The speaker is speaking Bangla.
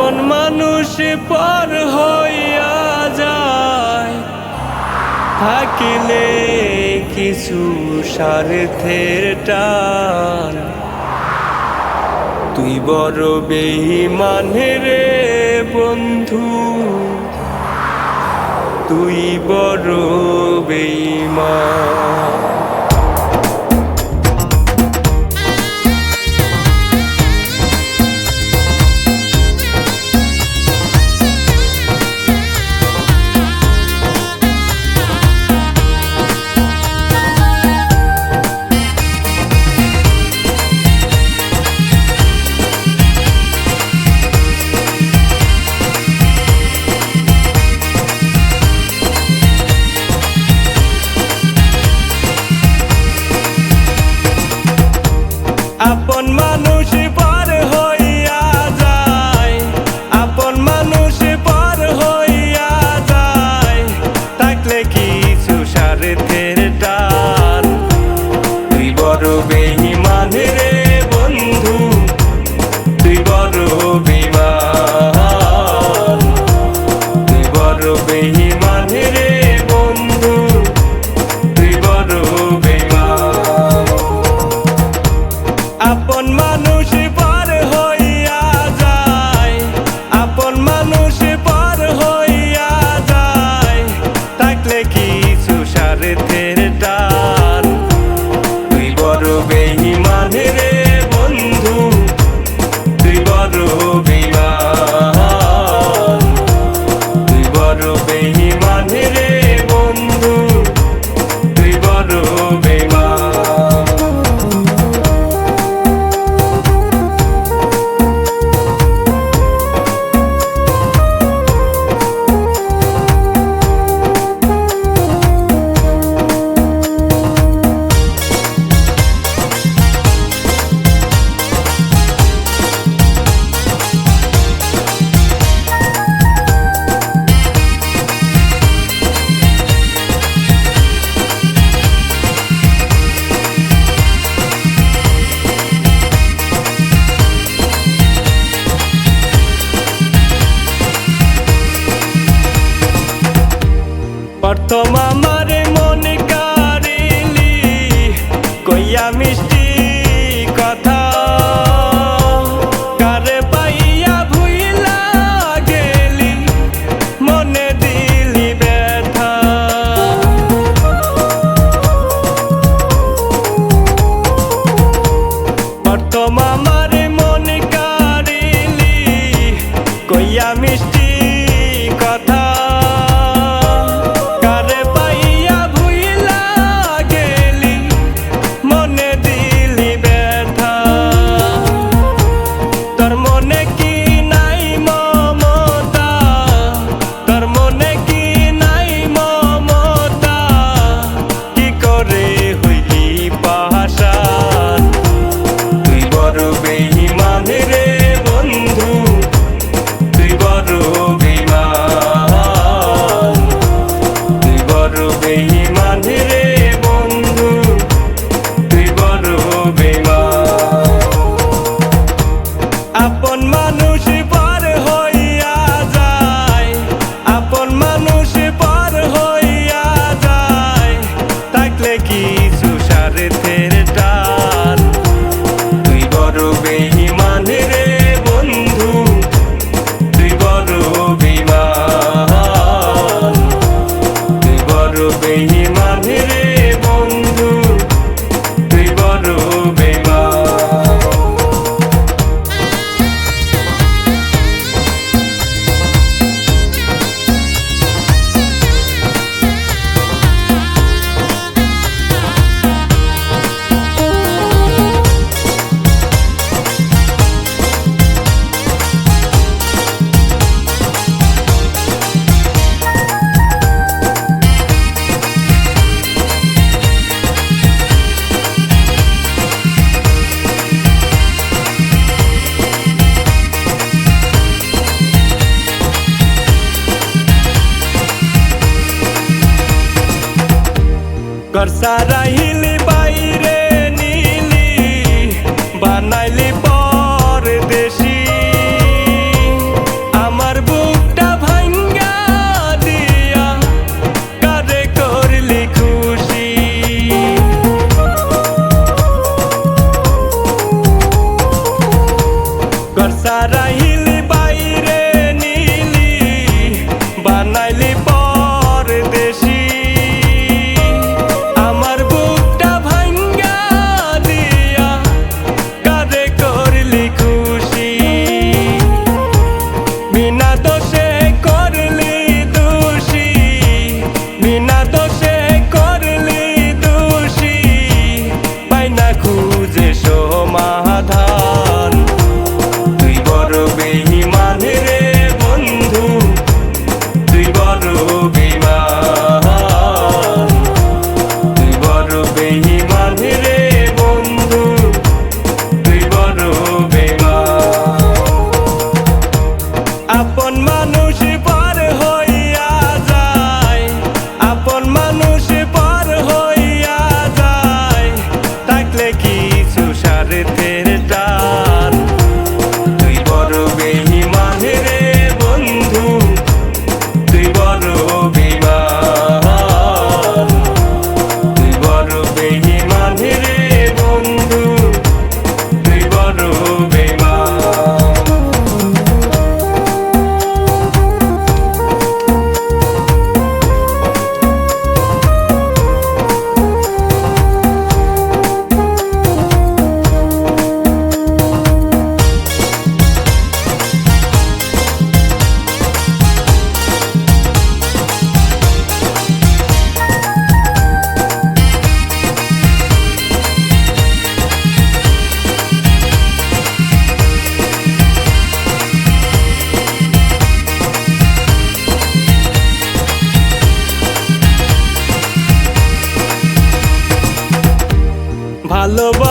যখন মানুষ পর হইয়া যায়? থাকিলে কিছু স্বার্থের টান। তুই বড় বেইমানে রে বন্ধু। তুই বড় বেইমান কিছু স্বার্থের টান প্রথম আমার মন কারিলি কইয়া মিষ্টি pasará. কিছু স্বার্থের টান ভালোবাসা